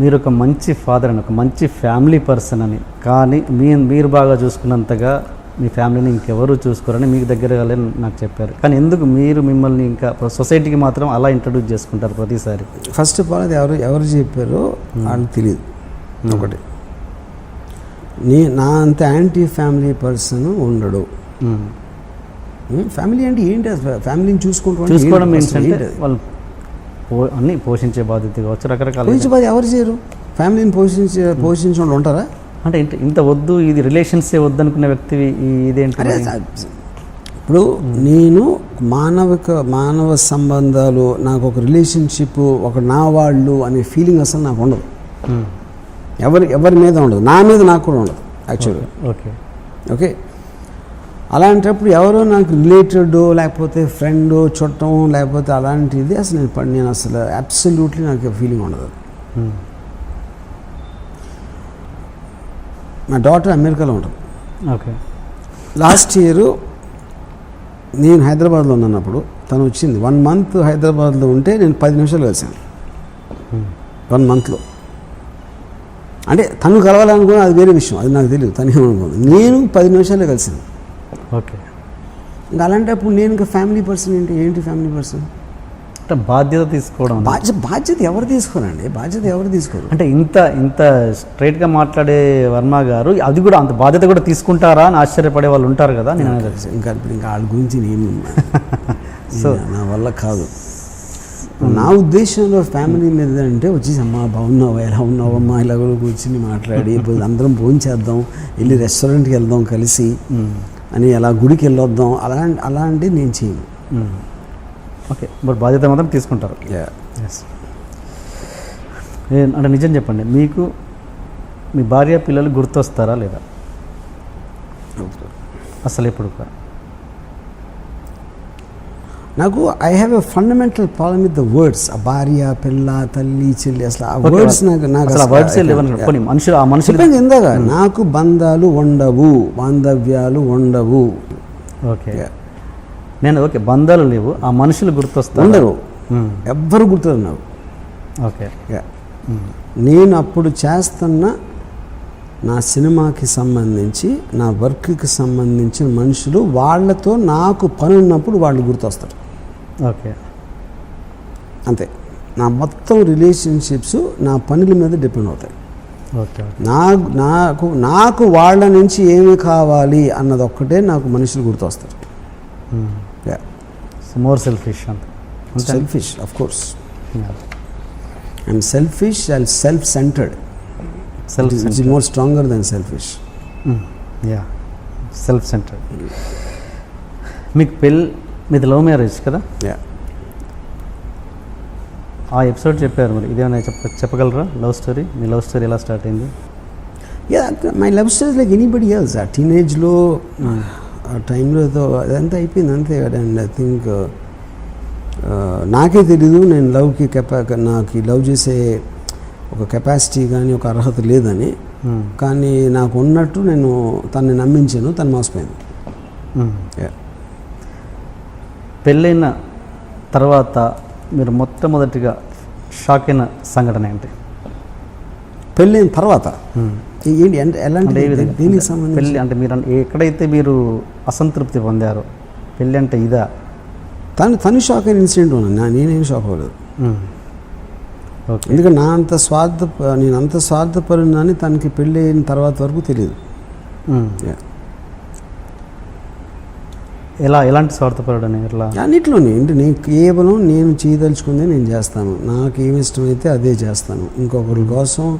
మీరు ఒక మంచి ఫాదర్ అని ఒక మంచి ఫ్యామిలీ పర్సన్ అని. కానీ మీ మీరు బాగా చూసుకున్నంతగా మీ ఫ్యామిలీని ఇంకెవరు చూసుకోరని మీకు దగ్గర నాకు చెప్పారు. కానీ ఎందుకు మీరు మిమ్మల్ని ఇంకా సొసైటీకి మాత్రం అలా ఇంట్రడ్యూస్ చేసుకుంటారు ప్రతిసారి? ఫస్ట్ ఆఫ్ ఆల్ అది ఎవరు ఎవరు చెప్పారో వాళ్ళకి తెలియదు. ఒకటి. నీ నా అంత యాంటీ ఫ్యామిలీ పర్సన్ ఉండడు. ఫ్యామిలీ అంటే ఏంటి? ఫ్యామిలీని చూసుకుంటూ చూసుకోవడం? వాళ్ళు పో అన్ని పోషించే బాధ్యత కావచ్చు రకరకాల పోషించే బాధ్యత ఎవరు చేయరు? ఫ్యామిలీని పోషించే పోషించే వాళ్ళు ఉంటారా? అంటే ఇంత ఇంత వద్దు ఇది రిలేషన్సే వద్దు అనుకునే వ్యక్తి ఇదేంటి? ఇప్పుడు నేను మానవిక మానవ సంబంధాలు నాకు ఒక రిలేషన్షిప్ ఒక నా వాళ్ళు అనే ఫీలింగ్ అసలు నాకు ఉండదు. ఎవరి ఎవరి మీద ఉండదు. నా మీద నాకు కూడా ఉండదు యాక్చువల్గా ఓకే. ఓకే? అలాంటప్పుడు ఎవరో నాకు రిలేటెడ్ లేకపోతే ఫ్రెండ్ చుట్టం లేకపోతే అలాంటిది అసలు నేను నేను అసలు అబ్సల్యూట్లీ నాకు ఫీలింగ్ ఉండదు. మ్మ్. మా డాటర్ అమెరికాలో ఉంటుంది. ఓకే. లాస్ట్ ఇయర్ నేను హైదరాబాద్లో ఉన్నప్పుడు తను వచ్చింది. వన్ మంత్ హైదరాబాద్లో ఉంటే నేను పది నిమిషాలు కలిసాను వన్ మంత్లో అంటే తను కలవాలనుకున్నా అది వేరే విషయం. అది నాకు తెలియదు తను ఏమనుకోదు? నేను పది నిమిషాలే కలిసాను ఓకే. ఇంకా అలాంటప్పుడు నేను ఇంకా ఫ్యామిలీ పర్సన్ ఏంటి? ఏంటి ఫ్యామిలీ పర్సన్? అంటే బాధ్యత తీసుకోవడం బాధ్యత బాధ్యత ఎవరు తీసుకోరండి? బాధ్యత ఎవరు తీసుకోరు? అంటే ఇంత ఇంత స్ట్రైట్గా మాట్లాడే వర్మ గారు అది కూడా అంత బాధ్యత కూడా తీసుకుంటారా అని ఆశ్చర్యపడే వాళ్ళు ఉంటారు కదా నేను ఇంకా ఇప్పుడు ఇంకా వాళ్ళ గురించి నేను నేను- నా వల్ల కాదు. నా ఉద్దేశంలో ఫ్యామిలీ మీద అంటే వచ్చేసి అమ్మా బాగున్నావా? ఎలా ఉన్నావమ్మా ఇలా కూడా కూర్చుని మాట్లాడి అందరం భోజనం చేద్దాం వెళ్ళి రెస్టారెంట్కి వెళ్దాం కలిసి. అని అలా గుడికి వెళ్ళొద్దాం అలా అలాంటివి నేను చేయను. ఓకే బట్ బాధ్యత మాత్రం తీసుకుంటారు. అంటే నిజం చెప్పండి మీకు మీ భార్య పిల్లలు గుర్తొస్తారా లేదా? అసలు ఎప్పుడు కూడా? నాకు I have a fundamental problem with the words ఆ భార్య పిల్ల తల్లి చెల్లి అసలు ఆ వర్డ్స్ నాకు నాకు మనుషులు ఆ మనుషులు ఇందాక నాకు బంధాలు ఉండవు బాంధవ్యాలు ఉండవు. ఓకే నేను ఓకే బంధాలు లేవు ఆ మనుషులు గుర్తొస్తారు. ఉండరు. ఎవ్వరు గుర్తున్నారు. నాకు ఓకే Yeah. నేను అప్పుడు చేస్తున్న నా సినిమాకి సంబంధించి నా వర్క్కి సంబంధించిన మనుషులు వాళ్ళతో నాకు పని ఉన్నప్పుడు వాళ్ళు గుర్తొస్తారు. ఓకే. అంతే. నా మొత్తం రిలేషన్షిప్స్ నా పనుల మీద డిపెండ్ అవుతాయి. ఓకే నా నాకు నాకు వాళ్ళ నుంచి ఏమి కావాలి అన్నది ఒక్కటే నాకు మనుషులు గుర్తొస్తారు. మోర్ సెల్ఫిష్ అంత. Selfish of course I'm selfish I self centred self more stronger than selfish yeah self centre మీకు పెళ్ళి మీది లవ్ మ్యారేజ్ కదా? యా. ఆ ఎపిసోడ్ చెప్పారు మరి. ఇదేమైనా చెప్ప చెప్పగలరా? Love story? మీ లవ్ స్టోరీ ఎలా స్టార్ట్ అయింది? Yeah my love stories like anybody else. ఆ టీనేజ్లో ఆ టైంలో ఏదో అదంతా అయిపోయింది అంతే అండ్ ఐ థింక్ నాకే తెలీదు నేను లవ్కి కెపా నాకు ఈ లవ్ చేసే ఒక కెపాసిటీ కానీ ఒక అర్హత లేదని. కానీ నాకు ఉన్నట్టు నేను తనని నమ్మించాను. తను మోసపోయింది. పెళ్ళైన తర్వాత మీరు మొట్టమొదటిగా షాక్ అయిన సంఘటన ఏంటి? పెళ్ళైన తర్వాత? ఏంటి అంటే ఎలాంటి దీనికి సంబంధించి? పెళ్ళి అంటే మీరు ఎక్కడైతే మీరు అసంతృప్తి పొందారో పెళ్ళి అంటే ఇదా? తను తను షాక్ అయిన ఇన్సిడెంట్ ఉన్నాను నేనేం షాక్ అవ్వలేదు. ఓకే. ఎందుకంటే నా అంత స్వార్థ నేను అంత స్వార్థపరున్నాని తనకి పెళ్ళి అయిన తర్వాత వరకు తెలియదు. ఎలా ఎలాంటి స్వార్థపరుడని ఎట్లా? అన్నిట్లోనే. అంటే నేను కేవలం నేను చేయదలుచుకుందే నేను చేస్తాను. నాకు ఏమి ఇష్టమైతే అదే చేస్తాను. ఇంకొకరి కోసం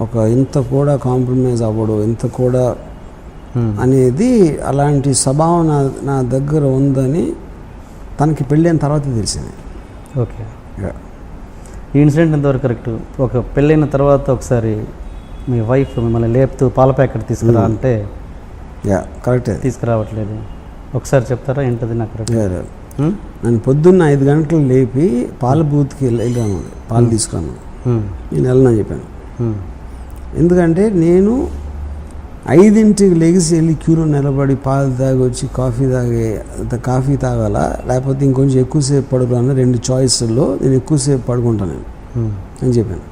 ఒక ఇంత కూడా కాంప్రమైజ్ అవ్వడు ఇంత కూడా. అనేది అలాంటి స్వభావం నా నా దగ్గర ఉందని తనకి పెళ్ళైన తర్వాత తెలిసింది. ఓకే. ఈ ఇన్సిడెంట్ ఎంతవరకు కరెక్ట్? ఒక పెళ్ళైన తర్వాత ఒకసారి మీ వైఫ్ మిమ్మల్ని లేపుతూ పాల ప్యాకెట్ తీసుకురా అంటే యా కరెక్టే. తీసుకురావట్లేదు. ఒకసారి చెప్తారా? ఏంటది నాకు. నన్ను పొద్దున్న ఐదు గంటలు లేపి పాల బూత్కి వెళ్ళి వెళ్ళాను పాలు తీసుకురాను నేను వెళ్ళనని చెప్పాను. ఎందుకంటే నేను ఐదింటికి లెగిసి వెళ్ళి క్యూలో నిలబడి పాలు తాగి వచ్చి కాఫీ తాగే అంత కాఫీ తాగాలా? లేకపోతే ఇంకొంచెం ఎక్కువసేపు పడుకోవాలన్నా రెండు చాయిస్ల్లో నేను ఎక్కువసేపు పడుకుంటాను నేను అని చెప్పాను.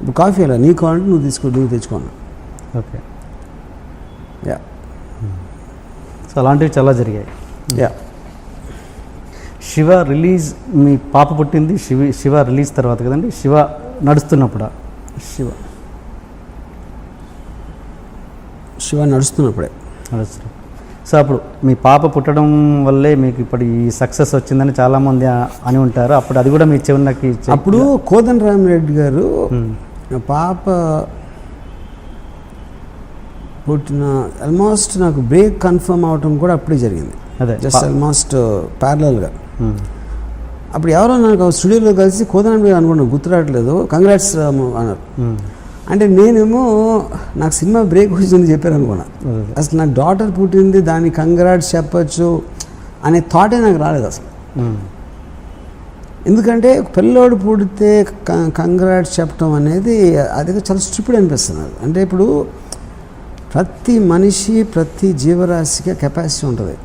ఇప్పుడు కాఫీ అలా నీకు కావాలంటే నువ్వు తీసుకో నువ్వు తెచ్చుకోను? ఓకే యా సో అలాంటివి చాలా జరిగాయి. యా. శివ రిలీజ్ మీ పాప పుట్టింది శివ శివ రిలీజ్ తర్వాత కదండి శివ నడుస్తున్నప్పుడా? శివ. శివ నడుస్తున్నప్పుడే. నడుస్తున్నప్పుడు సో అప్పుడు మీ పాప పుట్టడం వల్లే మీకు ఇప్పుడు ఈ సక్సెస్ వచ్చిందని చాలామంది అని ఉంటారు. అప్పుడు అది కూడా మీ చెవునకి అప్పుడు కోదండ రామిరెడ్డి గారు పాప పుట్టిన ఆల్మోస్ట్ నాకు బ్రేక్ కన్ఫర్మ్ అవటం కూడా అప్పుడే జరిగింది అదే జస్ట్ ఆల్మోస్ట్ ప్యారలల్గా. అప్పుడు ఎవరో నాకు స్టూడియోలో కలిసి గారు అనుకున్నాను గుర్తురావట్లేదు కంగ్రాట్స్ అన్నారు ఉమ్. అంటే నేనేమో నాకు సినిమా బ్రేక్ వచ్చింది చెప్పారు అనుకున్నా. అసలు నాకు డాటర్ పుట్టింది దానికి కంగ్రాట్స్ చెప్పచ్చు అనే థాటే నాకు రాలేదు అసలు. ఎందుకంటే పిల్లోడు పుడితే కంగ్రాట్స్ చెప్పడం అనేది అది చాలా స్టూపిడ్ అనిపిస్తుంది నాకు. అంటే ఇప్పుడు ప్రతి మనిషి ప్రతి జీవరాశికి కెపాసిటీ ఉంటుంది?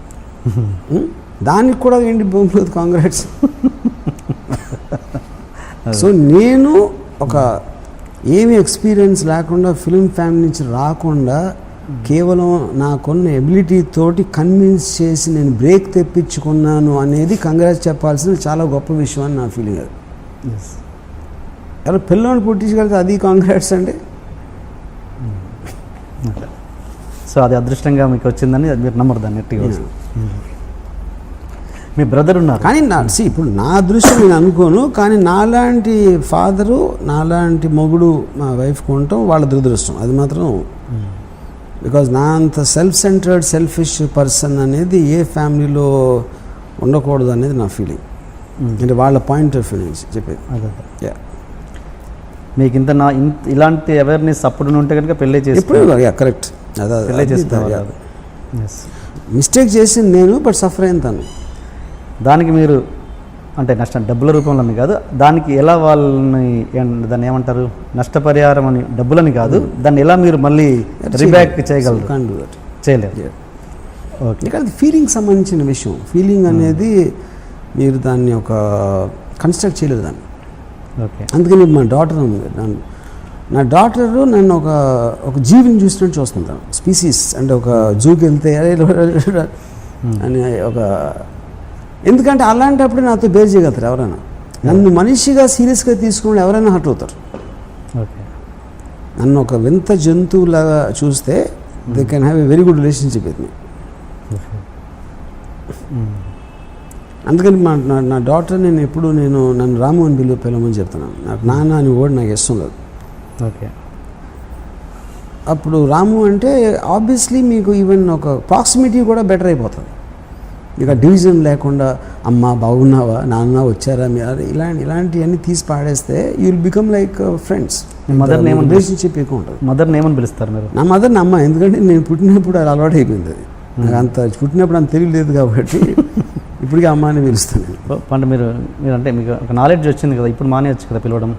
దానికి కూడా ఏంటి భూమిలో కాంగ్రాట్స్ సో నేను ఒక ఏమి ఎక్స్పీరియన్స్ లేకుండా ఫిల్మ్ ఫ్యామిలీ నుంచి రాకుండా కేవలం నాకున్న ఎబిలిటీ తోటి కన్విన్స్ చేసి నేను బ్రేక్ తెప్పించుకున్నాను అనేది కంగ్రాట్స్ చెప్పాల్సిన చాలా గొప్ప విషయం అని నా ఫీలింగ్ అది. ఎవరు పిల్లల్ని పుట్టించగలిగితే అది కాంగ్రాట్స్ అంటే సో అది అదృష్టంగా మీకు వచ్చిందని అది మీరు నమ్మరు దాన్ని ఎట్టిగా మీ బ్రదర్ ఉన్నారు. కానీ నా see, ఇప్పుడు నా దృష్టి నేను అనుకోను కానీ నాలాంటి ఫాదరు నాలాంటి మొగుడు మా వైఫ్కి ఉండటం వాళ్ళ దురదృష్టం. అది మాత్రం బికాజ్ నా అంత సెల్ఫ్ సెంటర్డ్ సెల్ఫిష్ పర్సన్ అనేది ఏ ఫ్యామిలీలో ఉండకూడదు అనేది నా ఫీలింగ్ Mm. అంటే వాళ్ళ పాయింట్ ఆఫ్ వ్యూ నుంచి చెప్పేది Yeah. మీకు ఇంత నా ఇంత ఇలాంటి అవేర్నెస్ అప్పుడు ఉంటే కనుక పెళ్ళి చేసి కరెక్ట్ పెళ్ళి ఎస్ మిస్టేక్ చేసింది నేను బట్ సఫర్ అయిన తను. దానికి మీరు అంటే నష్టం డబ్బుల రూపంలోని కాదు దానికి ఎలా వాళ్ళని దాన్ని ఏమంటారు నష్టపరిహారం అని డబ్బులని కాదు దాన్ని ఎలా మీరు మళ్ళీ రిబ్యాక్ చేయగలరు? చేయలేరు ఓకే ఇక్కడ ఫీలింగ్ సంబంధించిన విషయం. ఫీలింగ్ అనేది మీరు దాన్ని ఒక కన్స్ట్రక్ట్ చేయలేదు దాన్ని. అందుకని మా డాటర్ ఉంది నన్ను నా డాటరు నన్ను ఒక ఒక జీవిని చూసినట్టు చూస్తుంటాను స్పీసీస్ అంటే ఒక జూకి వెళ్తే అరే అని ఒక ఎందుకంటే అలాంటప్పుడు నాతో బేర్ చేయగలుగుతారు ఎవరైనా. నన్ను మనిషిగా సీరియస్గా తీసుకుని ఎవరైనా హర్ట్ అవుతారు. ఓకే. నన్ను ఒక వింత జంతువులాగా చూస్తే they can have a very good relationship with me అందుకని మా నా నా డాటర్ నేను ఎప్పుడు నేను నన్ను రాము అని పిలువ పిలవమని చెప్తున్నాను. నాకు నాన్న అని ఓడి నాకు ఇష్టం లేదు. ఓకే. అప్పుడు రాము అంటే ఆబ్వియస్లీ మీకు ఈవెన్ ఒక ప్రాక్సిమిటీ కూడా బెటర్ అయిపోతుంది. ఇక డివిజన్ లేకుండా అమ్మ బాగున్నావా? నాన్న వచ్చారా? మీ అరే ఇలాంటి ఇలాంటివన్నీ తీసి పాడేస్తే you will become like friends me mother ని ఏమని రిలేషన్షిప్ ఎక్కువ ఉంటుంది. మదర్ని ఏమని పిలుస్తారు మీరు. నా మదర్ నా అమ్మ ఎందుకంటే నేను పుట్టినప్పుడు అది అలవాటు అయిపోయింది అది. నాకు అంత పుట్టినప్పుడు అంత తెలియలేదు కాబట్టి ఇప్పటికీ అమ్మ అని పిలుస్తాను. అంటే మీరు మీరు అంటే మీకు ఒక నాలెడ్జ్ వచ్చింది కదా ఇప్పుడు మానేయచ్చు కదా పిలవడం?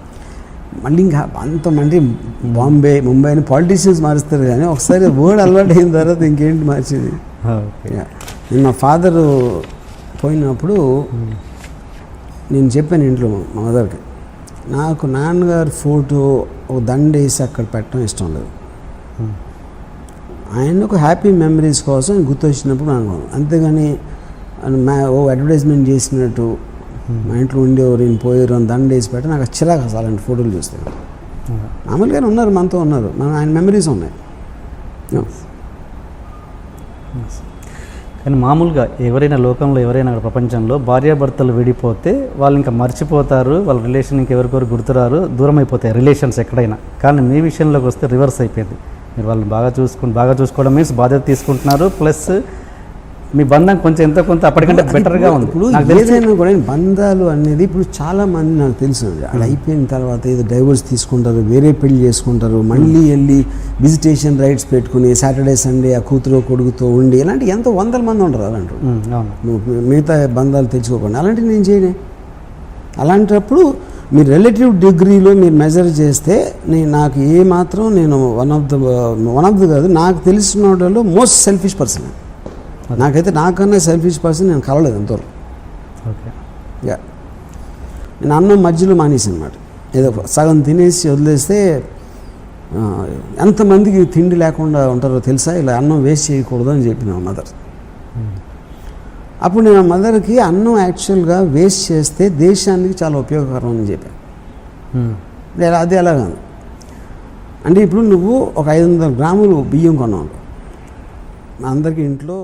మళ్ళీ ఇంకా అంత మంది బాంబే ముంబై అని పాలిటీషియన్స్ మారుస్తారు కానీ ఒకసారి వర్డ్ అలవాటు అయిన తర్వాత ఇంకేంటి మార్చేది. నేను మా ఫాదర్ పోయినప్పుడు నేను చెప్పాను ఇంట్లో మా మదర్కి నాకు నాన్నగారి ఫోటో ఒక దండ వేసి అక్కడ పెట్టడం ఇష్టం లేదు. ఆయన ఒక హ్యాపీ మెమరీస్ కోసం గుర్తొచ్చినప్పుడు అనుకోను అంతేగాని ఆయన మా ఓ అడ్వర్టైజ్మెంట్ చేసినట్టు మా ఇంట్లో ఉండేవారు నేను పోయారు అని దండ వేసి పెట్టి నాకు చిరాకు అసలు అలాంటి ఫోటోలు చూస్తే. మామూలుగానే ఉన్నారు మనతో ఉన్నారు. మన ఆయన మెమరీస్ ఉన్నాయి. కానీ మామూలుగా ఎవరైనా లోకంలో ఎవరైనా ప్రపంచంలో భార్యాభర్తలు విడిపోతే వాళ్ళు ఇంకా మర్చిపోతారు వాళ్ళ రిలేషన్ ఇంకెవరికొరు గుర్తురారు దూరం అయిపోతాయి రిలేషన్స్ ఎక్కడైనా. కానీ మీ విషయంలోకి వస్తే రివర్స్ అయిపోయింది. మీరు వాళ్ళని బాగా చూసుకుని బాగా చూసుకోవడం మీన్స్ బాధ్యత తీసుకుంటున్నారు ప్లస్ మీ బంధం కొంచెం ఎంతో కొంత అప్పటికంటే బెటర్గా ఉంది. ఇప్పుడు ఏదైనా కూడా బంధాలు అనేది ఇప్పుడు చాలా మంది నాకు తెలుసు అది. అయిపోయిన తర్వాత ఏదో డైవర్స్ తీసుకుంటారు వేరే పెళ్ళి చేసుకుంటారు మళ్ళీ వెళ్ళి విజిటేషన్ రైట్స్ పెట్టుకుని సాటర్డే సండే ఆ కూతురు కొడుకుతో ఉండి ఇలాంటి ఎంతో వందల మంది ఉంటారు అలాంటి నువ్వు మిగతా బంధాలు తెచ్చుకోకుండా అలాంటివి నేను చేయనే. అలాంటప్పుడు మీరు రిలేటివ్ డిగ్రీలో మీరు మెజర్ చేస్తే నేను నాకు ఏ మాత్రం నేను one of the one of the కాదు నాకు తెలిసిన వాళ్ళలో మోస్ట్ సెల్ఫిష్ పర్సన్ నాకైతే నాకన్నా సెల్ఫిష్ పర్సన్ నేను కలవలేదు ఎంతవరకు ఓకే. యా నేను అన్నం మధ్యలో మానేసి అనమాట ఏదో సగం తినేసి వదిలేస్తే ఎంతమందికి తిండి లేకుండా ఉంటారో తెలుసా? ఇలా అన్నం వేస్ట్ చేయకూడదు అని చెప్పింది మా మదర్ అప్పుడు నేను ఆ మదర్కి అన్నం యాక్చువల్గా వేస్ట్ చేస్తే దేశానికి చాలా ఉపయోగకరం అని చెప్పాను అది ఎలాగా అంటే ఇప్పుడు నువ్వు ఒక ఐదు వందల గ్రాములు బియ్యం కొన్నావు అందరికీ ఇంట్లో